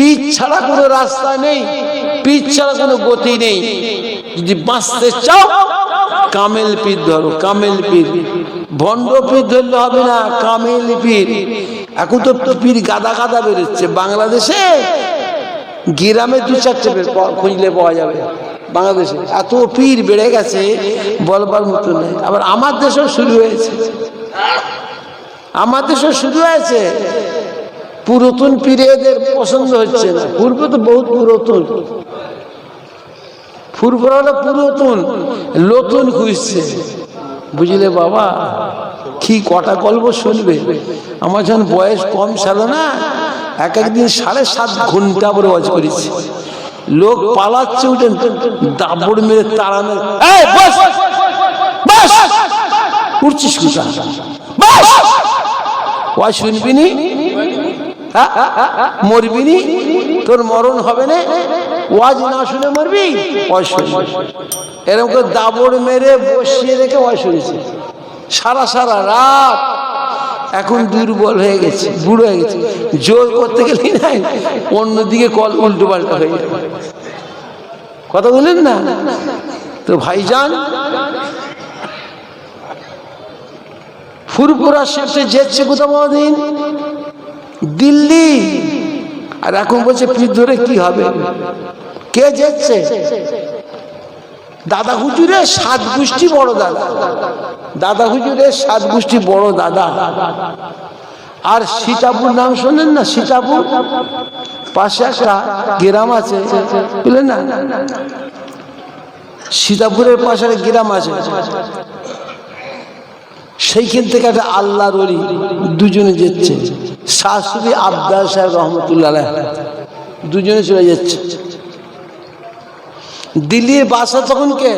Pitch ছাড়া কোনো রাস্তা নেই, পিচ ছাড়া কোনো গতি নেই। যদি বাঁচতে চাও, কামেল পীর ধরো, কামেল পীর। ভণ্ড পীর ধরলে হবে না, কামেল পীর। এখন তো পীর গাদা গাদা বেরোচ্ছে। বাংলাদেশে গ্রামে দু চারটে খুঁজলে পাওয়া যাবে। বাংলাদেশে এত পীর বেড়ে গেছে, বলবার মতো নেই। আবার আমার দেশেও শুরু হয়েছে। আমার দেশেও শুরু হয়েছে। পুরাতন পীরে এদের পছন্দ হচ্ছে না। পূর্ব তো বহুত পুরাতন। হলো পুরাতন, নতুন খুঁজছে বুঝলে বাবা, কি কটা গল্প শুনবে? আমার যখন বয়স কম ছিল না, এক একদিন সাড়ে সাত ঘণ্টা করে ওয়াজ করেছি। লোক পালাচ্ছে উঠেন দাবড় মেরে তাড়া মেরে। এই, বস! বস! উঠছিস কোথা ওয়াজ শুনবি নি? মরবি নি? তোর মরণ হবে না? ওয়াজ না শুনে মরবি? এরকম করে দাবড় মেরে বসিয়ে রেখে ওয়াজ শুনেছে সারা সারা রাত এখন দুর্বল হয়ে গেছে, বুড়ো হয়ে গেছে। জোর করতে গেলে নাই, অন্যদিকে কল উল্টো পাল্টা হয়ে যাবে কথা বললেন না? তো ভাইজান ফুরপুরা শেষে যেচ্ছে কোথাও দিন দিল্লি। আর এখন বলছে পীর ধরে কি হবে? কে যেচ্ছে? দাদা হুজুরের সাত গোষ্ঠী বড় দাদা। দাদা হুজুরের সাত গোষ্ঠী বড় দাদা। আর সীতাপুর নাম শোনেন না? সীতাপুর? পাশে একটা গ্রাম আছে, বুঝলেন না? সীতাপুরের পাশে গ্রাম আছে। সেইখান থেকে একটা আল্লাহর ওলি দুজনে যাচ্ছে। শাশুড়ি আবদার সাহেব রহমতুল্লাহ দুজনে চলে যাচ্ছে। দিল্লির বাসা তখন কে?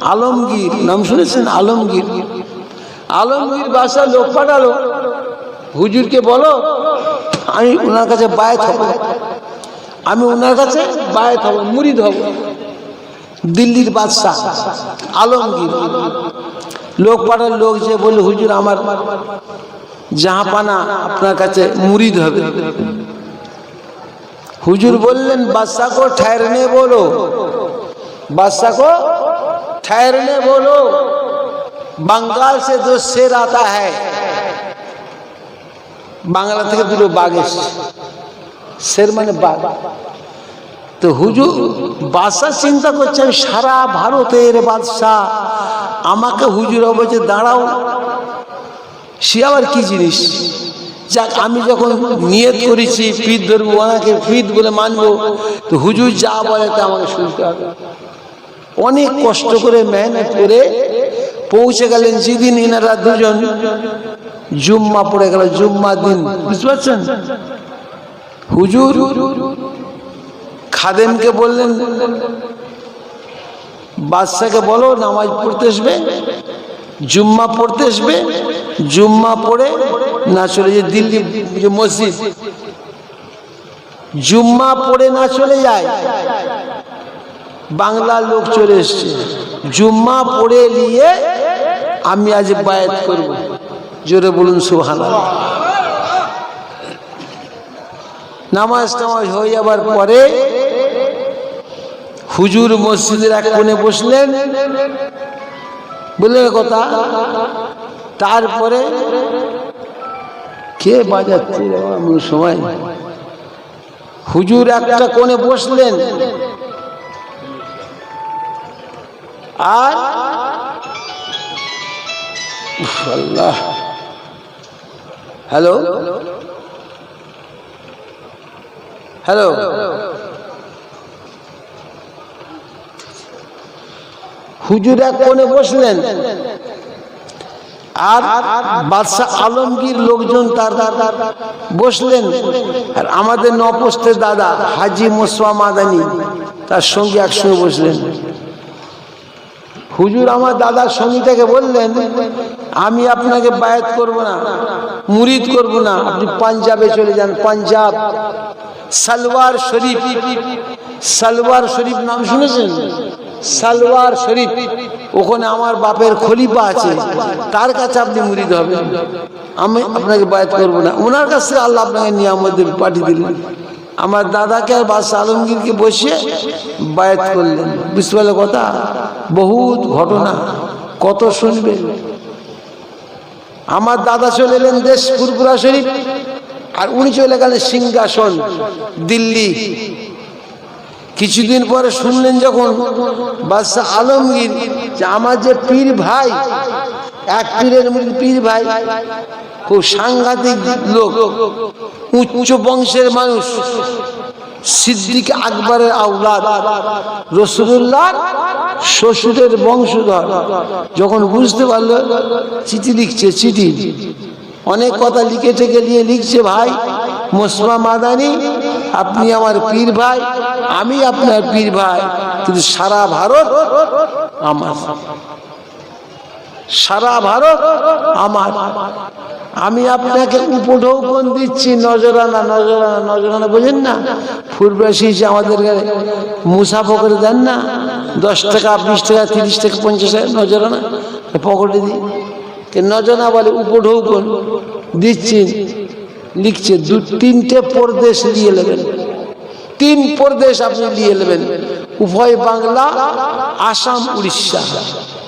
আলমগীর। নাম শুনেছেন? আলমগীর। আলমগীর বাসা লোক পাঠালো। হুজুরকে বলো, আমি ওনার কাছে বায়াত হব। আমি ওনার কাছে বায়াত হব, মুরিদ হব। দিল্লির বাদশাহ, আলমগীর। লোক পাড়ার লোক যে বলল হুজুর আমার জাহাপানা আপনার কাছে মুরিদ হবে हुजूर बोलन बादशाह को ठहरने बोलो बादशाह को ठहरने बोलो बंगाल से जो शेर आता है বাংলা থেকে দুটো বাঘ এসছে শের মানে বাঘ তো হুজুর, বাদশাহ চিন্তা করছে, আমি সারা ভারতের বাদশাহ, আমাকে হুজুর বলছে দাঁড়াও। সে আবার কি জিনিস? যাক, আমি যখন নিয়ত করেছি ফিদ ধরবো, ওনাকে ফিদ বলে মানবো, তো হুজুর যা বলে তা আমাকে শুনতে হবে। অনেক কষ্ট করে, মেহনত করে পৌঁছে গেলেন যেদিন এনারা দুজন, জুম্মা পড়ে গেল জুম্মা দিন, বুঝতে পারছেন? হুজুর খাদেমকে বললেন, বাদশাকে বলো, নামাজ পড়তে আসবে, জুম্মা পড়তে আসবে, জুম্মা পড়ে না চলে যে দিল্লি যে মসজিদ। জুম্মা পড়ে না চলে যায়, বাংলার লোক চলে এসছে। জুম্মা পড়ে নিয়ে আমি আজ বায়াত করব। জোরে বলুন সুহানা নামাজ টামাজ হয়ে যাবার পরে হুজুর মসজিদের এক কোণে বসলেন। বললেন কথা, তারপরে কে বাজাচ্ছে এমন সময়? হুজুর একটা কোণে বসলেন। আর আল্লাহ। হ্যালো? হ্যালো? হুজুর এক কোণে বসলেন? আর বাদশাহ আলমগীর লোকজন তার দাদা বসলেন। আর আমাদের নপস্তের দাদা হাজি মোসা মাদানি তার সঙ্গে একসঙ্গে বসলেন। হুজুর আমার দাদার সঙ্গীটাকে বললেন, আমি আপনাকে বায়াত করব না, মুরিদ করব না, আপনি পাঞ্জাবে চলে যান, পাঞ্জাব। সালওয়ার শরীফ সালওয়ার শরীফ নাম শুনেছেন? সালওয়ার শরীফ, ওখানে আমার বাপের খলিফা আছে, তার কাছে আপনি মুরিদ হবেন। আমি আপনাকে বায়াত করব না। ওনার কাছে আল্লাহ আপনাকে নিয়ামত পাঠিয়ে দিলেন। আমার দাদাকে আর বাদশাহ আলমগীরকে বসিয়ে বায়াত করলেন। বুঝতে পারলে কথা? বহুত ঘটনা। কত শুনবে? আমার দাদা চলে এলেন দেশ ফুরপুরা শরীফ, আর উনি চলে গেলেন সিংহাসন, দিল্লি। কিছুদিন পরে শুনলেন যখন বাদশাহ আলমগীর যে আমার যে পীর ভাই, এক পীরের পীর ভাই, খুব সাংঘাতিক লোক, উচ্চ বংশের মানুষ, সিদ্দিক আকবরের আউলাদ রসুল্লাহ শ্বশুরের বংশধর। যখন বুঝতে পারল, চিঠি লিখছে, চিঠি। অনেক কথা লিখে টেকে নিয়ে লিখছে, ভাই মোসমা মাদানি, আপনি আমার পীর ভাই, আমি আপনার পীর ভাই, কিন্তু সারা ভারত আমার। সারা ভারত আমার। আমি আপনাকে উপঢৌকন দিচ্ছি, নজরানা নজরানা নজরানা, বোঝেন না? ফুরবাসী যে আমাদের মুসাফো করে দেন না? দশ টাকা, বিশ টাকা, তিরিশ টাকা, পঞ্চাশ টাকা, নজরানা, পকেটে দিই। নজনা বলে উপঢৌকন দিচ্ছি, লিখছে, দু, তিনটে প্রদেশ দিয়ে নেবেন। তিন প্রদেশ আপনি দিয়ে নেবেন। উভয় বাংলা, আসাম, উড়িষ্যা।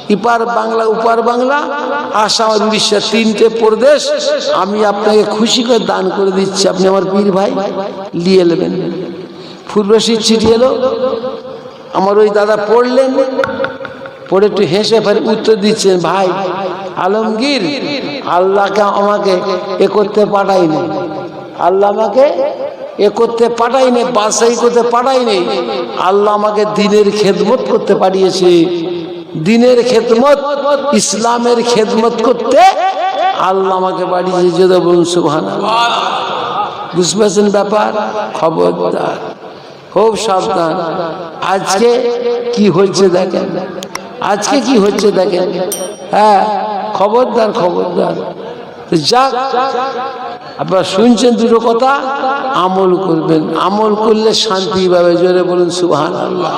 ইপার বাংলা, উপার বাংলা, আসাম উড়িষ্যা তিনটে প্রদেশ। আমি আপনাকে খুশি করে দান করে দিচ্ছি। আপনি আমার পীর ভাই, নিয়ে নেবেন। ফুলবাসীর চিঠি এলো। আমার ওই দাদা পড়লেন। পড়ে একটু হেসে ফের উত্তর দিচ্ছেন, ভাই, আলমগীর, আল্লাহকে আমাকে এ করতে পাঠাইনি আল্লাহ আমাকে এ করতে পাঠাইনি বাসাই করতে পাঠাইনি আল্লাহ আমাকে দিনের খেদমত করতে পাঠিয়েছে। দিনের খেদমত, ইসলামের খেদমত করতে আল্লাহ আমাকে পাঠিয়েছে যদি বলুন সুবহান বুঝতে ব্যাপার? খবরদার। খুব সাবধান। আজকে কি হচ্ছে দেখেন? আজকে কি হচ্ছে দেখেন? হ্যাঁ খবরদার খবরদার। যাক, আপনারা শুনছেন দুটো কথা, আমল করবেন। আমল করলে শান্তি পাবে, জোরে বলুন সুবহান আল্লাহ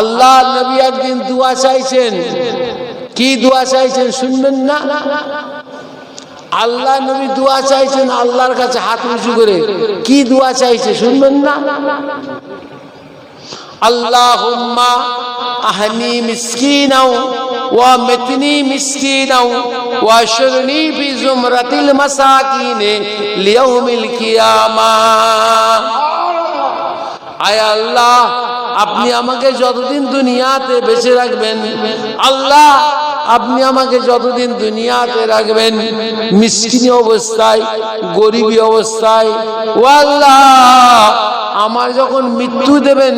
আল্লাহ নবী একদিন দোয়া চাইছেন। কি দোয়া চাইছেন শুনবেন না? আল্লাহ নবী দোয়া চাইছেন আল্লাহর কাছে হাত উঁচু করে। কি দোয়া চাইছে শুনবেন না? আল্লাহুম্মা আহনি মিসকিনাও ওয়া মিতনি মিসকিনাও ওয়া শুরনি ফি জুমরাতিল মাসাকিন লিয়াউমিল কিয়ামা। আয় আল্লাহ, আপনি আমাকে যতদিন দুনিয়াতে বেঁচে রাখবেন, আল্লাহ, আপনি আমাকে যতদিন দুনিয়াতে রাখবেন, মিসকিনি অবস্থায়, গরিবী অবস্থায়, ও আল্লাহ আমার যখন মৃত্যু দেবেন,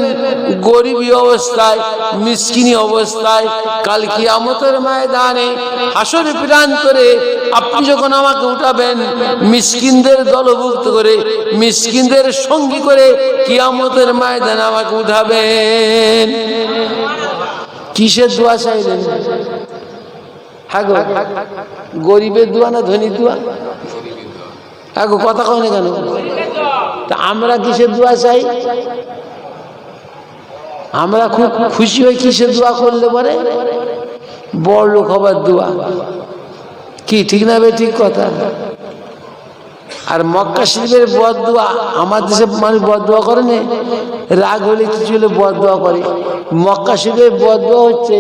গরিবী অবস্থায়, মিসকিনি অবস্থায়, কাল কিয়ামতের ময়দানে হাসর প্রাণ করে আপনি যখন আমাকে উঠাবেন, মিসকিনদের দলভুক্ত করে, মিসকিনদের সঙ্গী করে কিয়ামতের ময়দানে আমাকে উঠাবেন। কিসের দোয়া চাইলেন? হ্যাঁ গরিবের দোয়া না ধনী দোয়া? হ্যাঁ কথা কেন? তা আমরা কিসের দোয়া চাই? আমরা খুব খুশি হই কিসের দোয়া করলে পরে? বড় লোক হবার দোয়া। কি, ঠিক না বে, ঠিক কথা? আর মক্কা শরীফের বদ দোয়া, আমার দেশে মানুষ বদ দোয়া করে না? রাগ হলে কিছু হলে বদ দোয়া করে। মক্কা শরীফের বদ দোয়া হচ্ছে,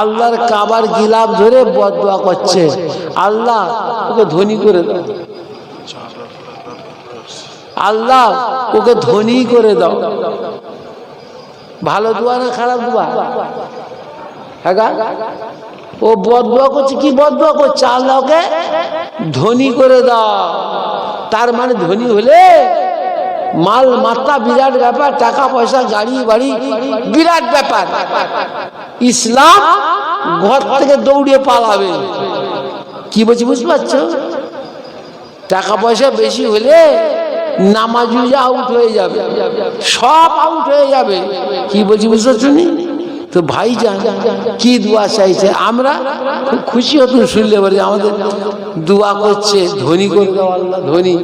আল্লাহর কাবার গিলাপ ধরে বদ দোয়া করছে। আল্লাহ ওকে ধনী করে দাও। আল্লাহ ওকে ধনী করে দাও। ভালো দোয়া না খারাপ দোয়া? হ্যাঁ? ও বদুয়া করছে, কি বদুয়া করছে? আল্লাহকে ধনী করে দাও। তার মানে ধনী হলে মাল মাত্রা বিরাট ব্যাপার, টাকা পয়সা, গাড়ি বাড়ি, বিরাট ব্যাপার। ইসলাম ঘর থেকে দৌড়িয়ে পালাবে। কি বলছি বুঝতে পারছ? টাকা পয়সা বেশি হলে নামাজু আউট হয়ে যাবে, সব আউট হয়ে যাবে। কি বলছি বুঝতে পারছ নি? তো ভাই যান কি দোয়া চাইছে? আমরা খুব খুশি হতুন শুনলে পারি আমাদের দোয়া করছে, ধনী করে, ধনী।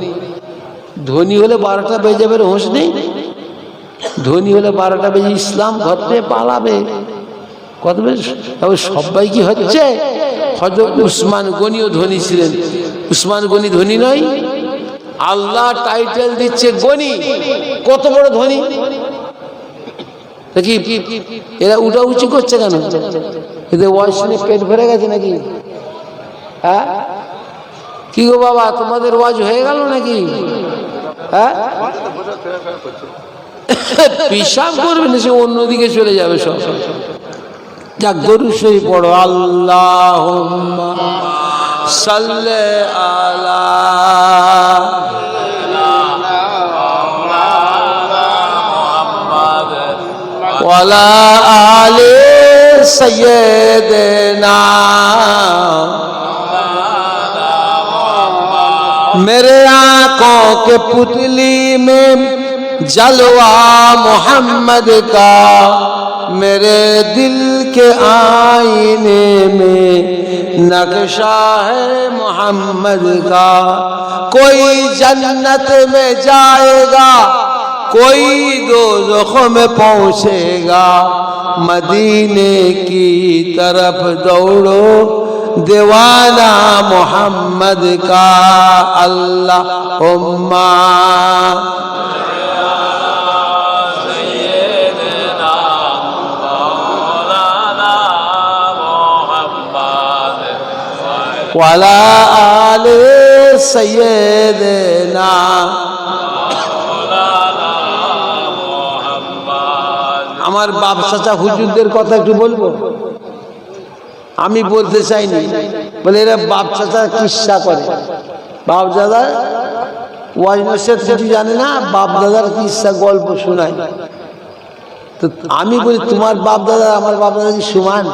ধনী হলে বারোটা বেজে যাবে হোস নেই। ধনী হলে বারোটা বেজে ইসলাম থেকে পালাবে। কত তবে সবাই কি হচ্ছে? হয়তো উসমান গনিও ধনী ছিলেন। উসমান গনি ধনী নয় আল্লাহ টাইটেল দিচ্ছে গনি। কত বড় ধনী? দেখি এরা উঠা উঁচু করছে কেন? এদের শুনে পেট ভরে গেছে নাকি? হ্যাঁ? কি গো বাবা, তোমাদের ওয়াজ হয়ে গেল নাকি? হ্যাঁ? পিসাব করবে না, সে অন্যদিকে চলে যাবে সব। যা গরু সই পড়ো। আল্লাহ সাল্লে আলা वाला आले सैदना मेरे आँखों के पुतली में जलवा मोहम्मद का। मेरे दिल के आईने में नक्शा है मोहम्मद का। कोई जन्नत में जाएगा کوئی دو زخم پہنچے گا مدینے کی طرف دوڑو دیوانہ محمد کا اللہ امہ والا آل سیدنا আমার বাপ চাচা হুজুরদের কথা একটু বলব? আমি বলতে চাইনি। বলে এরা বাপ চাচা কিসা করে? বাপ দাদা, ওয়াজ নসিহত কিছু জানে না? বাপ দাদার কিসা গল্প শোনায়। তো আমি বলি, তোমার বাপ দাদা, আমার বাপ দাদা কি সমান?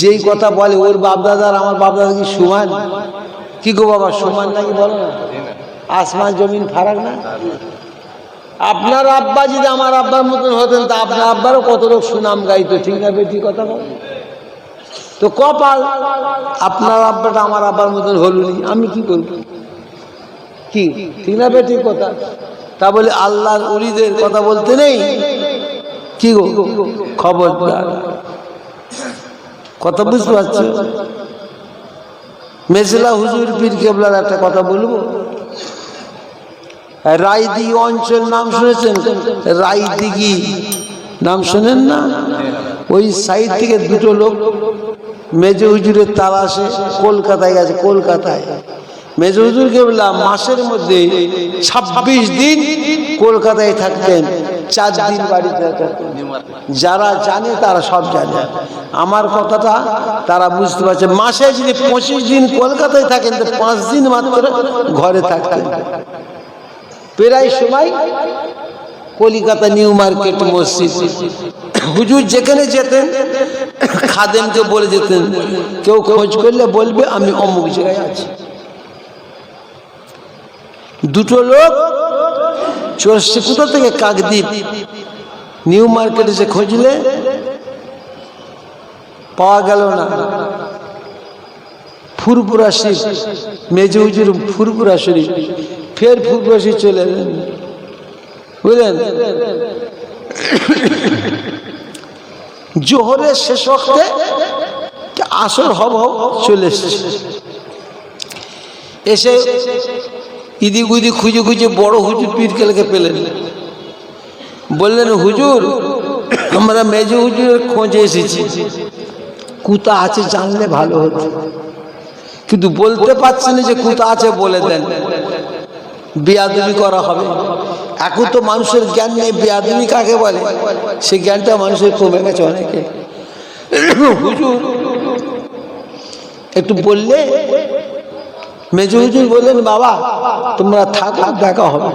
যেই কথা বলে, ওর বাপ দাদার আমার বাপ দাদা কি সমান? কি গো বাবা, সমান নাকি বলো না? আসমান জমিন ফারাক না? আপনার আব্বা যদি আমার আব্বার মতন হতেন, তা আপনার আব্বারও কত লোক সুনাম গাইতো, ঠিক না বেটি কথা বল? তো কপাল, আপনার আব্বাটা আমার আব্বার মতন হলুনি আমি কি করব? কি? ঠিক না বেটি কথা? তা বলে আল্লাহর অলিদের কথা বলতে নেই? কি গো? খবরদার। কথা বুঝতে পারছ? মেজলা হুজুর পীর কেবলার একটা কথা বলব? রায়দি অঞ্চল নাম শুনেছেন? রায়দিঘি নাম শোনেন না? ওই সাইড থেকে দুটো লোক মেজে হুজুরের তালাশে কলকাতায় গেছে, কলকাতায়। মেজে হুজুরকে বললাম, মাসের মধ্যে ছাব্বিশ দিন কলকাতায় থাকতেন, চার দিন বাড়িতে যারা জানে তারা সব জানে। আমার কথাটা তারা বুঝতে পারছে। মাসে যদি পঁচিশ দিন কলকাতায় থাকেন, তো পাঁচ দিন মাত্র ঘরে থাকতেন। প্রায় সময় কলিকাতা নিউ মার্কেট মসজিদ। হুজুর যেখানে যেতেন, খাদেমকে বলে যেতেন, কেউ খোঁজ করলে বলবে, আমি অমুক জায়গায় আছি। দুটো লোক চলছে কোথা থেকে? কাকদ্বীপ। নিউ মার্কেটে যে খুঁজলে পাওয়া গেল না। ফুরপুরা শরীফ, মেজে হুজুর, ফুরপুরা শরীফ। ফের ফুরপুরা চলে এলেন। বুঝলেন? জোহরের শেষ অক্তে আসর হব হব চলে এসছে। এসে ইদি গুদি খুঁজে খুঁজে বড় হুজুর পীরকেলকে পেলেন। বললেন, হুজুর, আমরা মেজে হুজুরের খোঁজে এসেছি। কুতা আছে জানলে ভালো হতো। কিন্তু বলতে পারছেন যে কুতা আছে বলে দেন। বিয়াদবি করা হবে। এখন তো মানুষের জ্ঞান নেই, বিয়াদবি কাকে বলে? সেই জ্ঞানটা মানুষের কমে গেছে অনেকে। একটু বললে? মেজু হুজুর বললেন, বাবা, তোমরা থাকো, দেখা হবে।